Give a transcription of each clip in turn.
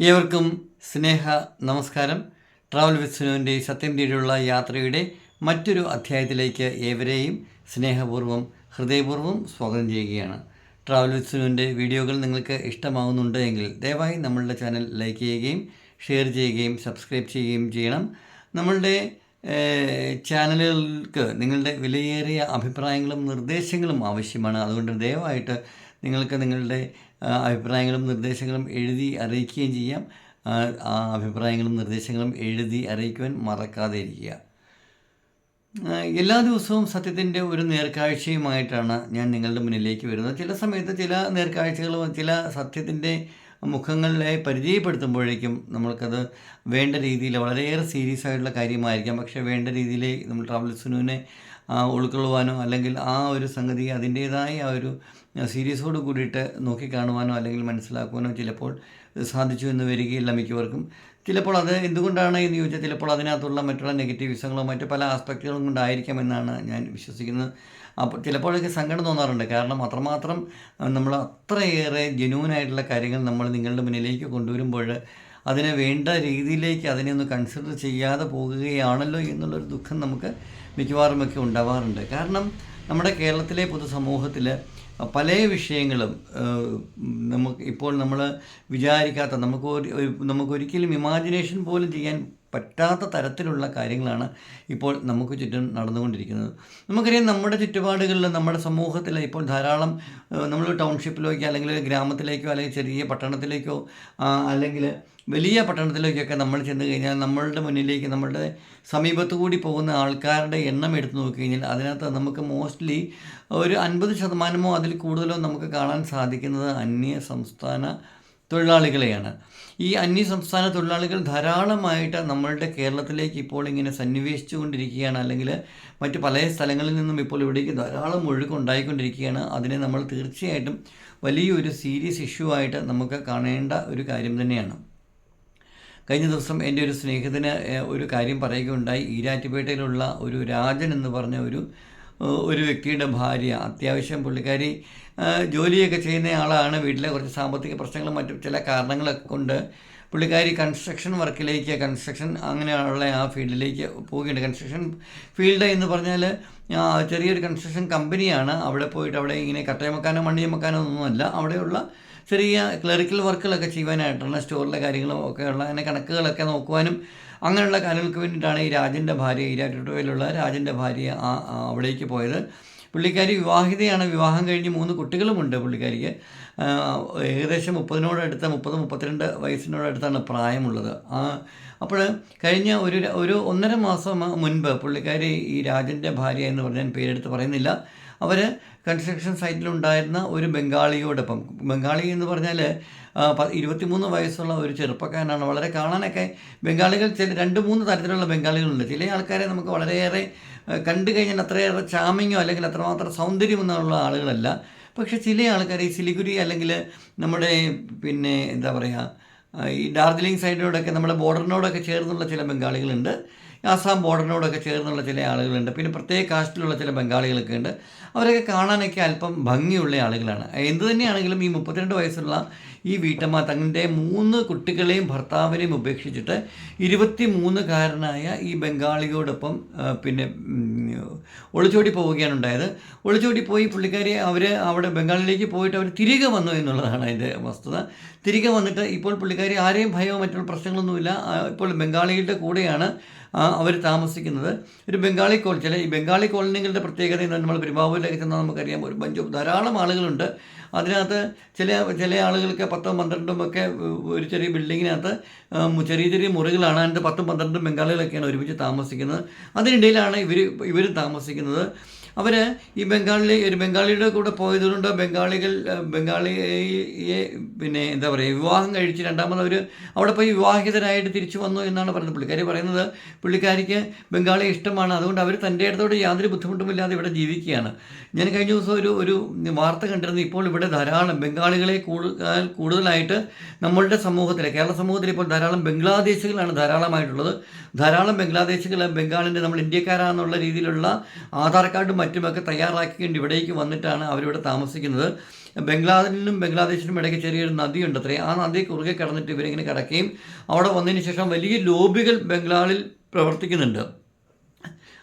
ഏവർക്കും സ്നേഹ നമസ്കാരം. Travel with സുനുവിന്റെ സത്യം തീരെയുള്ള യാത്രയുടെ മറ്റൊരു അധ്യായത്തിലേക്ക് ഏവരെയും സ്നേഹപൂർവം ഹൃദയപൂർവം സ്വാഗതം ചെയ്യുകയാണ്. ട്രാവൽ വിത്ത് സുനുവിന്റെ വീഡിയോകൾ നിങ്ങൾക്ക് ഇഷ്ടമാകുന്നുണ്ടെങ്കിൽ ദയവായി നമ്മളുടെ ചാനൽ ലൈക്ക് ചെയ്യുകയും ഷെയർ ചെയ്യുകയും സബ്സ്ക്രൈബ് ചെയ്യുകയും ചെയ്യണം. നമ്മളുടെ ചാനലുകൾക്ക് നിങ്ങളുടെ വിലയേറിയ അഭിപ്രായങ്ങളും നിർദ്ദേശങ്ങളും ആവശ്യമാണ്. അതുകൊണ്ട് ദയവായിട്ട് നിങ്ങൾക്ക് നിങ്ങളുടെ അഭിപ്രായങ്ങളും നിർദ്ദേശങ്ങളും എഴുതി അറിയിക്കുകയും ചെയ്യാം. ആ, അഭിപ്രായങ്ങളും നിർദ്ദേശങ്ങളും എഴുതി അറിയിക്കുവാൻ മറക്കാതെ ഇരിക്കുക. എല്ലാ ദിവസവും സത്യത്തിന്റെ ഒരു നേർക്കാഴ്ചയുമായിട്ടാണ് ഞാൻ നിങ്ങളുടെ മുന്നിലേക്ക് വരുന്നത്. ചില സമയത്ത് ചില നേർക്കാഴ്ചകളും ചില സത്യത്തിന്റെ മുഖങ്ങളെ പരിചയപ്പെടുത്തുമ്പോഴേക്കും നമ്മൾക്കത് വേണ്ട രീതിയിൽ വളരെയേറെ സീരിയസ് ആയിട്ടുള്ള കാര്യമായിരിക്കാം. പക്ഷേ വേണ്ട രീതിയിൽ നമ്മൾ ട്രാവൽ ഉൾക്കൊള്ളുവാനോ അല്ലെങ്കിൽ ആ ഒരു സംഗതി അതിന്റേതായ ആ ഒരു സീരിയസോട് കൂടിയിട്ട് നോക്കിക്കാണുവാനോ അല്ലെങ്കിൽ മനസ്സിലാക്കുവാനോ ചിലപ്പോൾ സാധിച്ചു എന്ന് വരികയില്ല മിക്കവർക്കും. ചിലപ്പോൾ അത് എന്തുകൊണ്ടാണ് എന്ന് ചോദിച്ചാൽ ചിലപ്പോൾ അതിനകത്തുള്ള മറ്റുള്ള നെഗറ്റീവ് നെഗറ്റീവിസങ്ങളോ മറ്റു പല ആസ്പെക്റ്റുകളും കൊണ്ടായിരിക്കാം എന്നാണ് ഞാൻ വിശ്വസിക്കുന്നത്. അപ്പോൾ ചിലപ്പോഴൊക്കെ സങ്കടം തോന്നാറുണ്ട്. കാരണം അത്രമാത്രം നമ്മൾ അത്രയേറെ ജെന്യൂനായിട്ടുള്ള കാര്യങ്ങൾ നമ്മൾ നിങ്ങളുടെ മുന്നിലേക്ക് കൊണ്ടുവരുമ്പോൾ അതിനെ വേണ്ട രീതിയിലേക്ക് അതിനെ ഒന്ന് കൺസിഡർ ചെയ്യാതെ പോകുകയാണല്ലോ എന്നുള്ളൊരു ദുഃഖം നമുക്ക് മിക്കവാറുമൊക്കെ ഉണ്ടാവാറുണ്ട്. കാരണം നമ്മുടെ കേരളത്തിലെ പൊതുസമൂഹത്തിൽ പല വിഷയങ്ങളും നമുക്ക് ഇപ്പോൾ നമ്മൾ വിചാരിക്കാത്ത നമുക്ക് നമുക്കൊരിക്കലും ഇമാജിനേഷൻ പോലും ചെയ്യാൻ പറ്റാത്ത തരത്തിലുള്ള കാര്യങ്ങളാണ് ഇപ്പോൾ നമുക്ക് ചുറ്റും നടന്നുകൊണ്ടിരിക്കുന്നത്. നമുക്കറിയാം നമ്മുടെ ചുറ്റുപാടുകളിൽ നമ്മുടെ സമൂഹത്തിൽ ഇപ്പോൾ ധാരാളം നമ്മൾ ടൗൺഷിപ്പിലേക്കോ അല്ലെങ്കിൽ ഗ്രാമത്തിലേക്കോ അല്ലെങ്കിൽ ചെറിയ പട്ടണത്തിലേക്കോ അല്ലെങ്കിൽ വലിയ പട്ടണത്തിലേക്കൊക്കെ നമ്മൾ ചെന്ന് കഴിഞ്ഞാൽ നമ്മളുടെ മുന്നിലേക്ക് നമ്മളുടെ സമീപത്ത് കൂടി പോകുന്ന ആൾക്കാരുടെ എണ്ണം എടുത്തു നോക്കി കഴിഞ്ഞാൽ അതിനകത്ത് നമുക്ക് മോസ്റ്റ്ലി ഒരു അൻപത് ശതമാനമോ അതിൽ കൂടുതലോ നമുക്ക് കാണാൻ സാധിക്കുന്നത് അന്യ സംസ്ഥാന തൊഴിലാളികളെയാണ്. ഈ അന്യ സംസ്ഥാന തൊഴിലാളികൾ ധാരാളമായിട്ട് നമ്മളുടെ കേരളത്തിലേക്ക് ഇപ്പോൾ ഇങ്ങനെ സന്നിവേശിച്ചു കൊണ്ടിരിക്കുകയാണ് അല്ലെങ്കിൽ മറ്റ് പല സ്ഥലങ്ങളിൽ നിന്നും ഇപ്പോൾ ഇവിടേക്ക് ധാരാളം ഒഴുക്ക് ഉണ്ടായിക്കൊണ്ടിരിക്കുകയാണ് അതിനെ നമ്മൾ തീർച്ചയായിട്ടും വലിയൊരു സീരിയസ് ഇഷ്യൂ ആയിട്ട് നമുക്ക് കാണേണ്ട ഒരു കാര്യം തന്നെയാണ്. കഴിഞ്ഞ ദിവസം എന്റെ ഒരു സ്നേഹിതന് ഒരു കാര്യം പറയുകയുണ്ടായി. ഈരാറ്റുപേട്ടയിലുള്ള ഒരു രാജൻ എന്ന് പറഞ്ഞ ഒരു ഒരു വ്യക്തിയുടെ ഭാര്യ അത്യാവശ്യം പുള്ളിക്കാരി ജോലിയൊക്കെ ചെയ്യുന്ന ആളാണ് വീട്ടിലെ കുറച്ച് സാമ്പത്തിക പ്രശ്നങ്ങളും മറ്റു ചില കാരണങ്ങളൊക്കെ കൊണ്ട് പുള്ളിക്കാരി കൺസ്ട്രക്ഷൻ വർക്കിലേക്ക് കൺസ്ട്രക്ഷൻ അങ്ങനെയുള്ള ആ ഫീൽഡിലേക്ക് പോവുകയുണ്ട്. കൺസ്ട്രക്ഷൻ ഫീൽഡ് എന്ന് പറഞ്ഞാൽ ചെറിയൊരു കൺസ്ട്രക്ഷൻ കമ്പനിയാണ് അവിടെ പോയിട്ട് അവിടെ ഇങ്ങനെ കട്ടയമക്കാനോ മണ്ണിയമക്കാനോ ഒന്നുമല്ല. അവിടെയുള്ള ചെറിയ ക്ലറിക്കൽ വർക്കുകളൊക്കെ ചെയ്യുവാനായിട്ടുള്ള സ്റ്റോറിലെ കാര്യങ്ങളും ഒക്കെയുള്ള അങ്ങനെ കണക്കുകളൊക്കെ നോക്കുവാനും അങ്ങനെയുള്ള കാര്യങ്ങൾക്ക് വേണ്ടിയിട്ടാണ് ഈ രാജന്റെ ഭാര്യ ഈരാറ്റുപേയിലുള്ള രാജന്റെ ഭാര്യ ആ അവിടേക്ക് പോയത്. പുള്ളിക്കാരി വിവാഹിതയാണ്. വിവാഹം കഴിഞ്ഞ് മൂന്ന് കുട്ടികളുമുണ്ട് പുള്ളിക്കാരിക്ക്. ഏകദേശം മുപ്പതിനോടടുത്ത മുപ്പത് മുപ്പത്തിരണ്ട് വയസ്സിനോടടുത്താണ് പ്രായമുള്ളത്. അപ്പോൾ കഴിഞ്ഞ ഒരു ഒരു ഒന്നര മാസം മുൻപ് പുള്ളിക്കാരി ഈ രാജന്റെ ഭാര്യ എന്ന് പറഞ്ഞാൽ പേരെടുത്ത് പറയുന്നില്ല. അവർ കൺസ്ട്രക്ഷൻ സൈറ്റിലുണ്ടായിരുന്ന ഒരു ബംഗാളിയോടൊപ്പം ബംഗാളി എന്ന് പറഞ്ഞാൽ ഇരുപത്തിമൂന്ന് വയസ്സുള്ള ഒരു ചെറുപ്പക്കാരനാണ്. വളരെ കാണാനൊക്കെ ബംഗാളികൾ ചില രണ്ട് മൂന്ന് തരത്തിലുള്ള ബംഗാളികളുണ്ട്. ചില ആൾക്കാരെ നമുക്ക് വളരെയേറെ കണ്ടു കഴിഞ്ഞാൽ അത്രയേറെ ചാമിങ്ങോ അല്ലെങ്കിൽ അത്രമാത്രം സൗന്ദര്യം എന്നുള്ള ആളുകളല്ല. പക്ഷേ ചില ആൾക്കാർ ഈ സിലിഗുരി അല്ലെങ്കിൽ നമ്മുടെ പിന്നെ എന്താ പറയുക ഈ ഡാർജിലിംഗ് സൈഡിനോടൊക്കെ നമ്മുടെ ബോർഡറിനോടൊക്കെ ചേർന്നുള്ള ചില ബംഗാളികളുണ്ട്. ആസാം ബോർഡറിനോടൊക്കെ ചേർന്നുള്ള ചില ആളുകളുണ്ട്. പിന്നെ പ്രത്യേക കാസ്റ്റിലുള്ള ചില ബംഗാളികളൊക്കെ ഉണ്ട്. അവരൊക്കെ കാണാനൊക്കെ അല്പം ഭംഗിയുള്ള ആളുകളാണ്. എന്ത് തന്നെയാണെങ്കിലും ഈ മുപ്പത്തിരണ്ട് വയസ്സുള്ള ഈ വീട്ടമ്മ തങ്ങളുടെ മൂന്ന് കുട്ടികളെയും ഭർത്താവിനെയും ഉപേക്ഷിച്ചിട്ട് ഇരുപത്തി മൂന്നുകാരനായ ഈ ബംഗാളിയോടൊപ്പം പിന്നെ ഒളിച്ചോടി പോവുകയാണ് ഉണ്ടായത്. ഒളിച്ചോടി പോയി പുള്ളിക്കാരി അവർ അവിടെ ബംഗാളിലേക്ക് പോയിട്ട് അവർ തിരികെ വന്നു എന്നുള്ളതാണ് അതിന്റെ വസ്തുത. തിരികെ വന്നിട്ട് ഇപ്പോൾ പുള്ളിക്കാരി ആരെയും ഭയമോ മറ്റുള്ള പ്രശ്നങ്ങളൊന്നുമില്ല. ഇപ്പോൾ ബംഗാളികളുടെ കൂടെയാണ് അവർ താമസിക്കുന്നത് ഒരു ബംഗാളി കോൾ ചില ഈ ബംഗാളി കോളനികളുടെ പ്രത്യേകത എന്ന് നമ്മൾ പെരുമാവൂരിലേക്ക് ചെന്നാൽ നമുക്കറിയാം ഒരു ബഞ്ച് ധാരാളം ആളുകളുണ്ട്. അതിനകത്ത് ചില ചില ആളുകൾക്ക് പത്തും പന്ത്രണ്ടും ഒക്കെ ഒരു ചെറിയ ബിൽഡിങ്ങിനകത്ത് ചെറിയ ചെറിയ മുറികളാണ്. അതിന്റെ പത്തും പന്ത്രണ്ടും ബംഗാളികളൊക്കെയാണ് ഒരുമിച്ച് താമസിക്കുന്നത്. അതിനിടയിലാണ് ഇവർ ഇവർ താമസിക്കുന്നത്. അവർ ഈ ബംഗാളിലെ ഒരു ബംഗാളിയുടെ കൂടെ പോയതുകൊണ്ട് ബംഗാളികൾ ബംഗാളിയെ പിന്നെ എന്താ പറയുക വിവാഹം കഴിച്ച് രണ്ടാമത് അവർ അവിടെ പോയി വിവാഹിതരായിട്ട് തിരിച്ചു വന്നു എന്നാണ് പറയുന്നത് പുള്ളിക്കാരി പറയുന്നത്. പുള്ളിക്കാരിക്ക് ബംഗാളി ഇഷ്ടമാണ്. അതുകൊണ്ട് അവർ തന്റെ അടുത്തോട് യാതൊരു ബുദ്ധിമുട്ടുമില്ലാതെ ഇവിടെ ജീവിക്കുകയാണ്. ഞാൻ കഴിഞ്ഞ ദിവസം ഒരു ഒരു വാർത്ത കണ്ടിരുന്നു. ഇപ്പോൾ ഇവിടെ ധാരാളം ബംഗാളികളെ കൂടുതലായിട്ട് നമ്മളുടെ സമൂഹത്തിൽ കേരള സമൂഹത്തിൽ ഇപ്പോൾ ധാരാളം ബംഗ്ലാദേശികളാണ് ധാരാളമായിട്ടുള്ളത്. ധാരാളം ബംഗ്ലാദേശികൾ ബംഗാളിന്റെ നമ്മൾ ഇന്ത്യക്കാരാണെന്നുള്ള രീതിയിലുള്ള ആധാർ കാർഡും മറ്റുമൊക്കെ തയ്യാറാക്കിക്കൊണ്ട് ഇവിടേക്ക് വന്നിട്ടാണ് അവരിവിടെ താമസിക്കുന്നത്. ബംഗ്ലാദേശിനും ബംഗ്ലാദേശിനും ഇടയ്ക്ക് ചെറിയൊരു നദിയുണ്ട് അത്രേ. ആ നദി കുറുകെ കടന്നിട്ട് ഇവരിങ്ങനെ കിടക്കുകയും അവിടെ വന്നതിന് ശേഷം വലിയ ലോബികൾ ബംഗാളിൽ പ്രവർത്തിക്കുന്നുണ്ട്.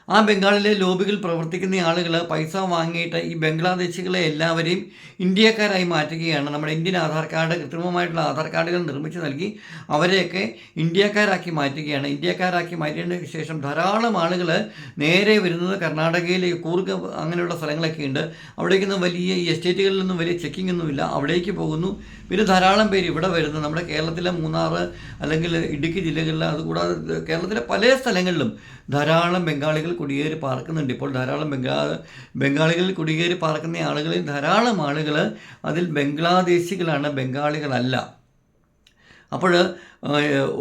ആ ബംഗാളിലെ ലോബികൾ പ്രവർത്തിക്കുന്ന ആളുകൾ പൈസ വാങ്ങിയിട്ട് ഈ ബംഗ്ലാദേശികളെ എല്ലാവരെയും ഇന്ത്യക്കാരായി മാറ്റുകയാണ്. നമ്മുടെ ഇന്ത്യൻ ആധാർ കാർഡ് കൃത്രിമമായിട്ടുള്ള ആധാർ കാർഡുകൾ നിർമ്മിച്ച് നൽകി അവരെയൊക്കെ ഇന്ത്യക്കാരാക്കി മാറ്റുകയാണ്. ഇന്ത്യക്കാരാക്കി മാറ്റിയതിന് ശേഷം ധാരാളം ആളുകൾ നേരെ വരുന്നത് കർണാടകയിലെ കൂർഗ് അങ്ങനെയുള്ള സ്ഥലങ്ങളൊക്കെ ഉണ്ട് അവിടേക്ക് വലിയ ഈ എസ്റ്റേറ്റുകളിൽ നിന്നും വലിയ ചെക്കിംഗ് ഒന്നുമില്ല അവിടേക്ക് പോകുന്നു. പിന്നെ ധാരാളം പേര് ഇവിടെ വരുന്ന നമ്മുടെ കേരളത്തിലെ മൂന്നാർ അല്ലെങ്കിൽ ഇടുക്കി ജില്ലകളിൽ അതുകൂടാതെ കേരളത്തിലെ പല സ്ഥലങ്ങളിലും ധാരാളം ബംഗാളികൾ കുടിയേറി പാർക്കുന്നുണ്ട്. ഇപ്പോൾ ധാരാളം ബംഗാ ബംഗാളികൾ കുടിയേറി പാർക്കുന്ന ആളുകളിൽ ധാരാളം ആളുകൾ അതിൽ ബംഗ്ലാദേശികളാണ് ബംഗാളികളല്ല. അപ്പോൾ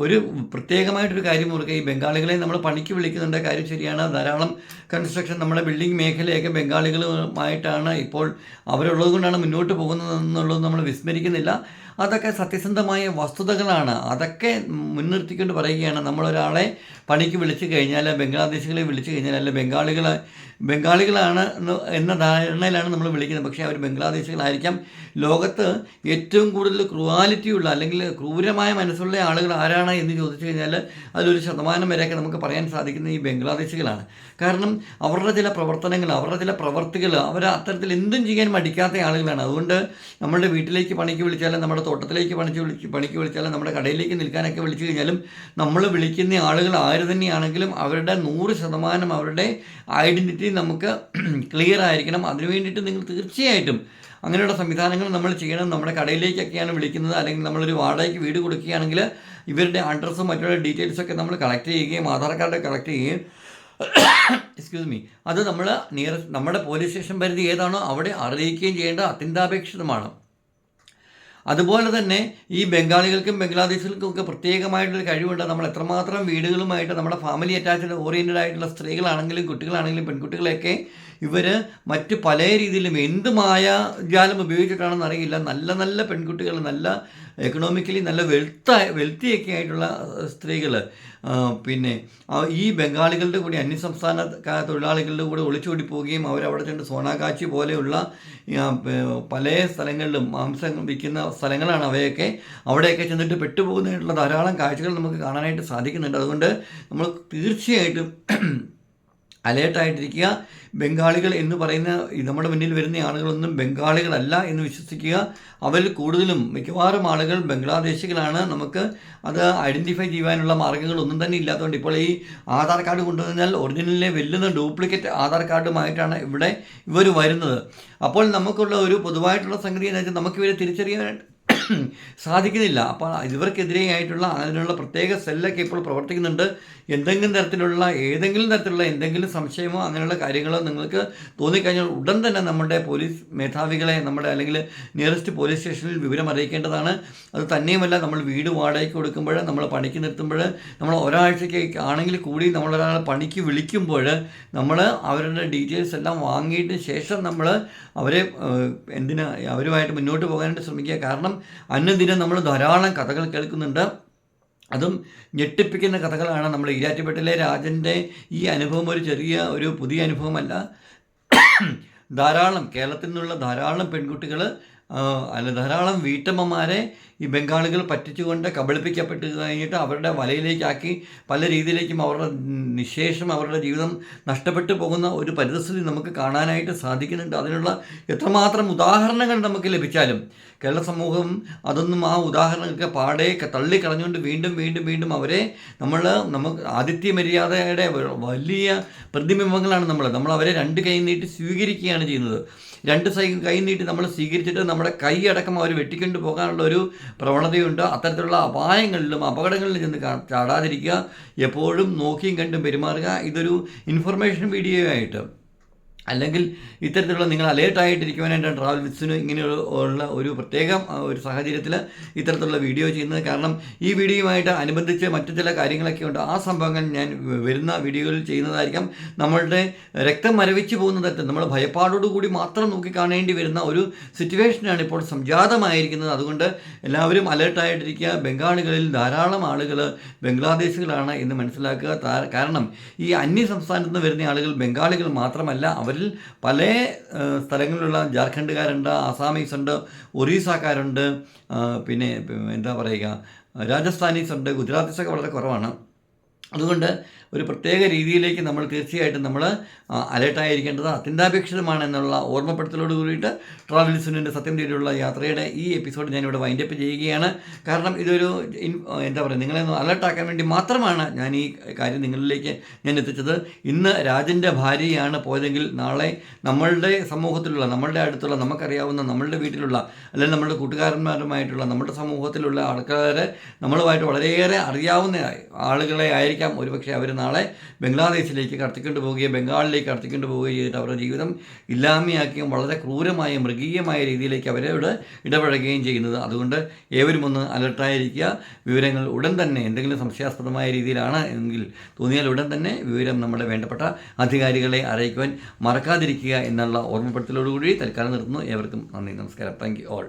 ഒരു പ്രത്യേകമായിട്ടൊരു കാര്യം ഓർക്കുക. ഈ ബംഗാളികളെ നമ്മൾ പണിക്ക് വിളിക്കുന്നുണ്ട്. കാര്യം ശരിയാണ് ധാരാളം കൺസ്ട്രക്ഷൻ നമ്മുടെ ബിൽഡിംഗ് മേഖലയൊക്കെ ബംഗാളികളുമായിട്ടാണ് ഇപ്പോൾ അവരുള്ളത് കൊണ്ടാണ് മുന്നോട്ട് പോകുന്നതെന്നുള്ളത് നമ്മൾ വിസ്മരിക്കുന്നില്ല. അതൊക്കെ സത്യസന്ധമായ വസ്തുതകളാണ്. അതൊക്കെ മുൻനിർത്തിക്കൊണ്ട് പറയുകയാണ് നമ്മളൊരാളെ പണിക്ക് വിളിച്ചു കഴിഞ്ഞാൽ ബംഗ്ലാദേശികളെ വിളിച്ചു കഴിഞ്ഞാൽ അല്ലെങ്കിൽ ബംഗാളികൾ ബംഗാളികളാണ് എന്ന ധാരണയിലാണ് നമ്മൾ വിളിക്കുന്നത്. പക്ഷേ അവർ ബംഗ്ലാദേശികളായിരിക്കാം. ലോകത്ത് ഏറ്റവും കൂടുതൽ ക്രൂവാലിറ്റിയുള്ള അല്ലെങ്കിൽ ക്രൂരമായ മനസ്സുള്ള ആളുകൾ ആരാണ് എന്ന് ചോദിച്ചു കഴിഞ്ഞാൽ അതിലൊരു ശതമാനം വരെയൊക്കെ നമുക്ക് പറയാൻ സാധിക്കുന്ന ഈ ബംഗ്ലാദേശികളാണ്. കാരണം അവരുടെ ചില പ്രവർത്തനങ്ങൾ അവരുടെ ചില പ്രവർത്തികൾ അവർ അത്തരത്തിൽ എന്തും ചെയ്യാൻ മടിക്കാത്ത ആളുകളാണ്. അതുകൊണ്ട് നമ്മുടെ വീട്ടിലേക്ക് പണിക്ക് വിളിച്ചാലും നമ്മുടെ തോട്ടത്തിലേക്ക് പണിച്ച് വിളിച്ച് പണിക്ക് വിളിച്ചാലും നമ്മുടെ കടയിലേക്ക് നിൽക്കാനൊക്കെ വിളിച്ചു കഴിഞ്ഞാലും നമ്മൾ വിളിക്കുന്ന ആളുകൾ ആര് തന്നെയാണെങ്കിലും അവരുടെ നൂറ് ശതമാനം അവരുടെ ഐഡന്റിറ്റി നമുക്ക് ക്ലിയർ ആയിരിക്കണം. അതിനു വേണ്ടിയിട്ട് നിങ്ങൾ തീർച്ചയായിട്ടും അങ്ങനെയുള്ള സംവിധാനങ്ങൾ നമ്മൾ ചെയ്യണം. നമ്മുടെ കടയിലേക്കൊക്കെയാണ് വിളിക്കുന്നത്. അല്ലെങ്കിൽ നമ്മളൊരു വാടകയ്ക്ക് വീട് കൊടുക്കുകയാണെങ്കിൽ ഇവരുടെ അഡ്രസ്സും മറ്റുള്ള ഡീറ്റെയിൽസൊക്കെ നമ്മൾ കളക്ട് ചെയ്യുകയും ആധാർ കാർഡ് കളക്ട് ചെയ്യുകയും എക്സ്ക്യൂസ് മീ അത് നമ്മൾ നിയറസ്റ്റ് നമ്മുടെ പോലീസ് സ്റ്റേഷൻ പരിധി ഏതാണോ അവിടെ അറിയിക്കുകയും ചെയ്യേണ്ട അത്യന്താപേക്ഷിതമാണ്. അതുപോലെ തന്നെ ഈ ബംഗാളികൾക്കും ബംഗ്ലാദേശികൾക്കും ഒക്കെ പ്രത്യേകമായിട്ടൊരു കഴിവുണ്ട്. നമ്മൾ എത്രമാത്രം വീടുകളുമായിട്ട് നമ്മുടെ ഫാമിലി അറ്റാച്ച്ഡ് ഓറിയന്റഡ് ആയിട്ടുള്ള സ്ത്രീകളാണെങ്കിലും കുട്ടികളാണെങ്കിലും പെൺകുട്ടികളെയൊക്കെ ഇവർ മറ്റ് പല രീതിയിലും എന്ത് മായാജാലം ഉപയോഗിച്ചിട്ടാണെന്ന് അറിയില്ല. നല്ല നല്ല പെൺകുട്ടികൾ നല്ല എക്കണോമിക്കലി നല്ല വെൽത്ത വെൽത്തിയൊക്കെ ആയിട്ടുള്ള സ്ത്രീകൾ പിന്നെ ഈ ബംഗാളികളുടെ കൂടി അന്യസംസ്ഥാന തൊഴിലാളികളുടെ കൂടെ ഒളിച്ചോടി പോവുകയും അവരവിടെ ചെന്ന് സോണാകാച്ചി പോലെയുള്ള പല സ്ഥലങ്ങളിലും മാംസം വിൽക്കുന്ന സ്ഥലങ്ങളാണ് അവയൊക്കെ. അവിടെയൊക്കെ ചെന്നിട്ട് പെട്ടുപോകുന്നതിനുള്ള ധാരാളം കാഴ്ചകൾ നമുക്ക് കാണാനായിട്ട് സാധിക്കുന്നുണ്ട്. അതുകൊണ്ട് നമ്മൾ തീർച്ചയായിട്ടും അലേർട്ടായിട്ടിരിക്കുക. ബംഗാളികൾ എന്ന് പറയുന്ന നമ്മുടെ മുന്നിൽ വരുന്ന ആളുകളൊന്നും ബംഗാളികളല്ല എന്ന് വിശ്വസിക്കുക. അവരിൽ കൂടുതലും മിക്കവാറും ആളുകൾ ബംഗ്ലാദേശികളാണ്. നമുക്ക് അത് ഐഡന്റിഫൈ ചെയ്യാനുള്ള മാർഗങ്ങളൊന്നും തന്നെ ഇല്ലാത്തതുകൊണ്ട് ഇപ്പോൾ ഈ ആധാർ കാർഡ് കൊണ്ടുവന്നാൽ ഒറിജിനലിനെ വെല്ലുന്ന ഡ്യൂപ്ലിക്കേറ്റ് ആധാർ കാർഡുമായിട്ടാണ് ഇവിടെ ഇവർ വരുന്നത്. അപ്പോൾ നമുക്കുള്ള ഒരു പൊതുവായിട്ടുള്ള സംഗതി എന്ന് വെച്ചാൽ നമുക്കിവരെ തിരിച്ചറിയാൻ സാധിക്കുന്നില്ല. അപ്പോൾ ഇവർക്കെതിരെയായിട്ടുള്ള അതിനുള്ള പ്രത്യേക സെല്ലൊക്കെ ഇപ്പോൾ പ്രവർത്തിക്കുന്നുണ്ട്. എന്തെങ്കിലും തരത്തിലുള്ള ഏതെങ്കിലും തരത്തിലുള്ള എന്തെങ്കിലും സംശയമോ അങ്ങനെയുള്ള കാര്യങ്ങളോ നിങ്ങൾക്ക് തോന്നിക്കഴിഞ്ഞാൽ ഉടൻ തന്നെ നമ്മുടെ പോലീസ് മേധാവികളെ നമ്മുടെ അല്ലെങ്കിൽ നിയറസ്റ്റ് പോലീസ് സ്റ്റേഷനിൽ വിവരം അറിയിക്കേണ്ടതാണ്. അത് തന്നെയുമല്ല നമ്മൾ വീട് വാടകയ്ക്ക് കൊടുക്കുമ്പോൾ നമ്മൾ പണിക്ക് നിർത്തുമ്പോൾ നമ്മൾ ഒരാഴ്ചയ്ക്ക് ആണെങ്കിൽ കൂടി നമ്മളൊരാളെ പണിക്ക് വിളിക്കുമ്പോൾ നമ്മൾ അവരുടെ ഡീറ്റെയിൽസ് എല്ലാം വാങ്ങിയിട്ട് ശേഷം നമ്മൾ അവരെ എന്തിനാ അവരുമായിട്ട് മുന്നോട്ട് പോകാനായിട്ട് ശ്രമിക്കുക. കാരണം അന്നദിനം നമ്മൾ ധാരാളം കഥകൾ കേൾക്കുന്നുണ്ട്. അതും ഞെട്ടിപ്പിക്കുന്ന കഥകളാണ് നമ്മൾ ഈരാറ്റുപേട്ടിലെ രാജന്റെ ഈ അനുഭവം ഒരു ചെറിയ ഒരു പുതിയ അനുഭവമല്ല. ധാരാളം കേരളത്തിൽ നിന്നുള്ള ധാരാളം പെൺകുട്ടികൾ അല്ല ധാരാളം വീട്ടമ്മമാരെ ഈ ബംഗാളികൾ പറ്റിച്ചുകൊണ്ട് കബളിപ്പിക്കപ്പെട്ട് കഴിഞ്ഞിട്ട് അവരുടെ വലയിലേക്കാക്കി പല രീതിയിലേക്കും അവരുടെ നിശേഷം അവരുടെ ജീവിതം നഷ്ടപ്പെട്ടു പോകുന്ന ഒരു പരിതസ്ഥിതി നമുക്ക് കാണാനായിട്ട് സാധിക്കുന്നുണ്ട്. അതിനുള്ള എത്രമാത്രം ഉദാഹരണങ്ങൾ നമുക്ക് ലഭിച്ചാലും കേരള സമൂഹം അതൊന്നും ആ ഉദാഹരണങ്ങൾക്ക് പാടെ തള്ളിക്കളഞ്ഞുകൊണ്ട് വീണ്ടും വീണ്ടും വീണ്ടും അവരെ നമ്മൾ നമുക്ക് ആദിത്യ മര്യാദയുടെ വലിയ പ്രതിബിംബങ്ങളാണ് നമ്മൾ നമ്മൾ അവരെ രണ്ട് കൈ നീട്ടി സ്വീകരിക്കുകയാണ് ചെയ്യുന്നത്. രണ്ട് സൈ കൈ നീട്ടി നമ്മൾ സ്വീകരിച്ചിട്ട് നമ്മുടെ കൈ അടക്കം അവർ വെട്ടിക്കൊണ്ട് പോകാനുള്ള ഒരു പ്രവണതയുണ്ട്. അത്തരത്തിലുള്ള അപായങ്ങളിലും അപകടങ്ങളിലും ചെന്ന് ചാടാതിരിക്കുക. എപ്പോഴും നോക്കിയും കണ്ടും പെരുമാറുക. ഇതൊരു ഇൻഫർമേഷൻ വീഡിയോ ആയിട്ട്. അല്ലെങ്കിൽ ഇത്തരത്തിലുള്ള നിങ്ങൾ അലേർട്ടായിട്ടിരിക്കുവാനായിട്ട് ട്രാവൽ വിത്സിന് ഇങ്ങനെയുള്ള ഒരു പ്രത്യേക ഒരു സാഹചര്യത്തിൽ ഇത്തരത്തിലുള്ള വീഡിയോ ചെയ്യുന്നത്. കാരണം ഈ വീഡിയോയുമായിട്ട് അനുബന്ധിച്ച് മറ്റു ചില കാര്യങ്ങളൊക്കെ ഉണ്ട്. ആ സംഭവങ്ങൾ ഞാൻ വരുന്ന വീഡിയോകളിൽ ചെയ്യുന്നതായിരിക്കാം. നമ്മളുടെ രക്തം മരവിച്ച് പോകുന്ന തരത്തിൽ നമ്മൾ ഭയപ്പാടോടുകൂടി മാത്രം നോക്കി കാണേണ്ടി വരുന്ന ഒരു സിറ്റുവേഷനാണ് ഇപ്പോൾ സംജാതമായിരിക്കുന്നത്. അതുകൊണ്ട് എല്ലാവരും അലേർട്ടായിട്ടിരിക്കുക ബംഗാളികളിൽ ധാരാളം ആളുകൾ ബംഗ്ലാദേശികളാണ് എന്ന് മനസ്സിലാക്കുക. കാരണം ഈ അന്യ സംസ്ഥാനത്ത് നിന്ന് വരുന്ന ആളുകൾ ബംഗാളികൾ മാത്രമല്ല അവർ അവരിൽ പല സ്ഥലങ്ങളിലുള്ള ജാർഖണ്ഡുകാരുണ്ട് ആസാമീസ് ഉണ്ട് ഒറീസക്കാരുണ്ട് പിന്നെ എന്താ പറയുക രാജസ്ഥാനീസ് ഉണ്ട് ഗുജറാത്തീസൊക്കെ വളരെ കുറവാണ്. അതുകൊണ്ട് ഒരു പ്രത്യേക രീതിയിലേക്ക് നമ്മൾ തീർച്ചയായിട്ടും നമ്മൾ അലേർട്ടായിരിക്കേണ്ടത് അത്യന്താപേക്ഷിതമാണ് എന്നുള്ള ഓർമ്മപ്പെടുത്തലോട് കൂടിയിട്ട് ട്രാവൽസിന്റെ സത്യം തേടിയുള്ള യാത്രയുടെ ഈ എപ്പിസോഡ് ഞാനിവിടെ വൈൻഡപ്പ് ചെയ്യുകയാണ്. കാരണം ഇതൊരു എന്താ പറയുക നിങ്ങളെ ഒന്ന് അലർട്ടാക്കാൻ വേണ്ടി മാത്രമാണ് ഞാൻ ഈ കാര്യം നിങ്ങളിലേക്ക് ഞാൻ എത്തിച്ചത്. ഇന്ന് രാജന്റെ ഭാര്യയാണ് പോയതെങ്കിൽ നാളെ നമ്മളുടെ സമൂഹത്തിലുള്ള നമ്മളുടെ അടുത്തുള്ള നമുക്കറിയാവുന്ന നമ്മളുടെ വീട്ടിലുള്ള അല്ലെങ്കിൽ നമ്മുടെ കൂട്ടുകാരന്മാരുമായിട്ടുള്ള നമ്മുടെ സമൂഹത്തിലുള്ള ആൾക്കാരെ നമ്മളുമായിട്ട് വളരെയേറെ അറിയാവുന്ന ആളുകളെ ആയിരിക്കാം ഒരുപക്ഷെ അവർ നാളെ ബംഗ്ലാദേശിലേക്ക് കടത്തിക്കൊണ്ട് പോവുകയും ബംഗാളിലേക്ക് കടത്തിക്കൊണ്ട് പോവുകയും ചെയ്തിട്ട് അവരുടെ ജീവിതം ഇല്ലാമയാക്കുകയും വളരെ ക്രൂരമായ മൃഗീയമായ രീതിയിലേക്ക് അവരോട് ഇടപഴകുകയും ചെയ്യുന്നത്. അതുകൊണ്ട് ഏവരും ഒന്ന് അലർട്ടായിരിക്കുക. വിവരങ്ങൾ ഉടൻ തന്നെ എന്തെങ്കിലും സംശയാസ്പദമായ രീതിയിലാണ് എങ്കിൽ തോന്നിയാൽ ഉടൻ തന്നെ വിവരം നമ്മുടെ വേണ്ടപ്പെട്ട അധികാരികളെ അറിയിക്കുവാൻ മറക്കാതിരിക്കുക എന്നുള്ള ഓർമ്മപ്പെടുത്തലോടുകൂടി തൽക്കാലം നിർത്തുന്നു. ഏവർക്കും നന്ദി നമസ്കാരം. Thank you all